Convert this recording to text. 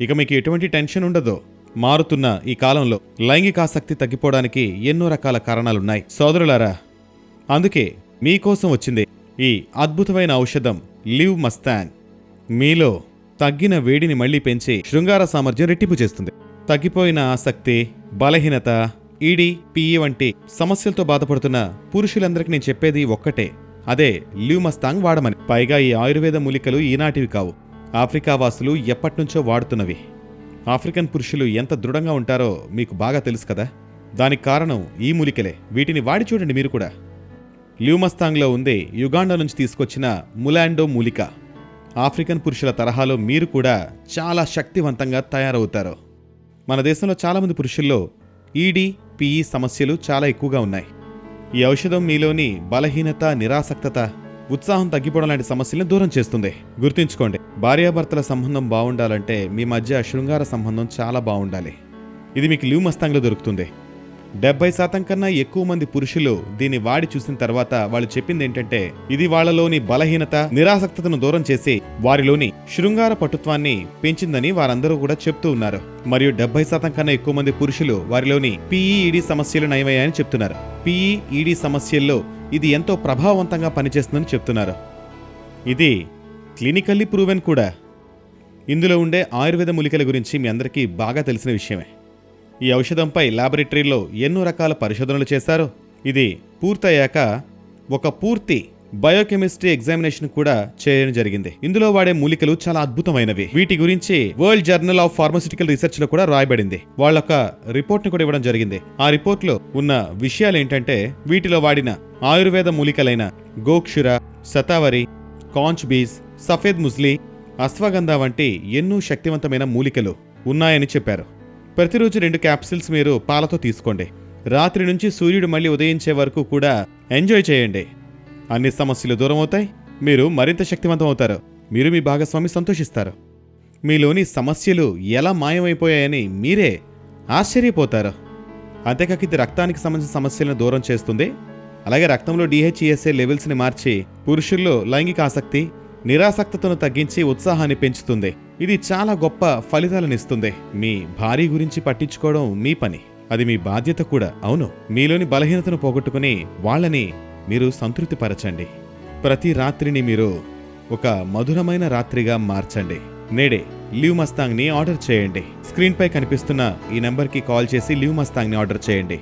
ఇక మీకు ఎటువంటి టెన్షన్ ఉండదు. మారుతున్న ఈ కాలంలో లైంగికాసక్తి తగ్గిపోవడానికి ఎన్నో రకాల కారణాలున్నాయి. సోదరులారా అందుకే మీకోసం వచ్చింది ఈ అద్భుతమైన ఔషధం లివ్ మస్తాంగ్. మీలో తగ్గిన వేడిని మళ్ళీ పెంచి శృంగార సామర్థ్యం రెట్టింపు చేస్తుంది. తగ్గిపోయిన ఆసక్తి బలహీనత ఈడి పిఈ వంటి సమస్యలతో బాధపడుతున్న పురుషులందరికీ నేను చెప్పేది ఒక్కటే. అదే లివ్ మస్తాంగ్ వాడమని. పైగా ఈ ఆయుర్వేద మూలికలు ఈనాటివి కావు. ఆఫ్రికా వాసులు ఎప్పటినుంచో వాడుతున్నవి. ఆఫ్రికన్ పురుషులు ఎంత దృఢంగా ఉంటారో మీకు బాగా తెలుసు కదా. దానికి కారణం ఈ మూలికలే. వీటిని వాడి చూడండి మీరు కూడా. ల్యూమస్తాంగ్లో ఉందే యుగాండా నుంచి తీసుకొచ్చిన ములాండో మూలిక. ఆఫ్రికన్ పురుషుల తరహాలో మీరు కూడా చాలా శక్తివంతంగా తయారవుతారు. మన దేశంలో చాలామంది పురుషుల్లో ఈడీ పిఈ సమస్యలు చాలా ఎక్కువగా ఉన్నాయి. ఈ ఔషధం మీలోని బలహీనత నిరాసక్తత ఉత్సాహం తగ్గిపోవడం లాంటి సమస్యల్ని దూరం చేస్తుంది. గుర్తుంచుకోండి భార్యాభర్తల సంబంధం బాగుండాలంటే మీ మధ్య శృంగార సంబంధం చాలా బాగుండాలి. ఇది మీకు లివ్ మస్తాంగ్లో దొరుకుతుంది. డెబ్బై శాతం కన్నా ఎక్కువ మంది పురుషులు దీన్ని వాడి చూసిన తర్వాత వాళ్ళు చెప్పింది ఏంటంటే ఇది వాళ్ళలోని బలహీనత నిరాసక్తతను దూరం చేసి వారిలోని శృంగార పటుత్వాన్ని పెంచిందని వారందరూ కూడా చెప్తూ ఉన్నారు. మరియు డెబ్బై శాతం కన్నా ఎక్కువ మంది పురుషులు వారిలోని పిఈఈడి సమస్యలు నయమయ్యాయని చెప్తున్నారు. పిఈఈడి సమస్యల్లో ఇది ఎంతో ప్రభావవంతంగా పనిచేస్తుందని చెప్తున్నారు. ఇది క్లినికల్లీ ప్రూవెన్ కూడా. ఇందులో ఉండే ఆయుర్వేద మూలికల గురించి మీ అందరికీ బాగా తెలిసిన విషయమే. ఈ ఔషధంపై లాబొరేటరీలో ఎన్నో రకాల పరిశోధనలు చేశారు. ఇది పూర్తయ్యాక ఒక పూర్తి బయోకెమిస్ట్రీ ఎగ్జామినేషన్ కూడా చేయడం జరిగింది. ఇందులో వాడే మూలికలు చాలా అద్భుతమైనవి. వీటి గురించి వరల్డ్ జర్నల్ ఆఫ్ ఫార్మసిటికల్ రీసెర్చ్లో కూడా రాయబడింది. వాళ్ళొక రిపోర్ట్ని కూడా ఇవ్వడం జరిగింది. ఆ రిపోర్ట్లో ఉన్న విషయాలు ఏంటంటే వీటిలో వాడిన ఆయుర్వేద మూలికలైన గోక్షుర శతావరి కాంచ్ బీజ్ సఫేద్ ముస్లి అశ్వగంధ వంటి ఎన్నో శక్తివంతమైన మూలికలు ఉన్నాయని చెప్పారు. ప్రతిరోజు రెండు క్యాప్సిల్స్ మీరు పాలతో తీసుకోండి. రాత్రి నుంచి సూర్యుడు మళ్ళీ ఉదయించే వరకు కూడా ఎంజాయ్ చేయండి. అన్ని సమస్యలు దూరం అవుతాయి మీరు మరింత శక్తివంతం అవుతారు మీరు మీ భాగస్వామి సంతోషిస్తారు. మీలోని సమస్యలు ఎలా మాయమైపోయాయని మీరే ఆశ్చర్యపోతారు. అంతేకాక ఇది రక్తానికి సంబంధించిన సమస్యలను దూరం చేస్తుంది. అలాగే రక్తంలో డిహెచ్ఈఎస్ఏ లెవెల్స్ని మార్చి పురుషుల్లో లైంగిక ఆసక్తి నిరాసక్తతను తగ్గించి ఉత్సాహాన్ని పెంచుతుంది. ఇది చాలా గొప్ప ఫలితాలను ఇస్తుంది. మీ భార్య గురించి పట్టించుకోవడం మీ పని. అది మీ బాధ్యత కూడా. అవును. మీలోని బలహీనతను పోగొట్టుకుని వాళ్ళని మీరు సంతృప్తిపరచండి. ప్రతి రాత్రిని మీరు ఒక మధురమైన రాత్రిగా మార్చండి. నేడే లివ్ మస్తాంగ్ని ఆర్డర్ చేయండి. స్క్రీన్పై కనిపిస్తున్న ఈ నెంబర్కి కాల్ చేసి లివ్ మస్తాంగ్ని ఆర్డర్ చేయండి.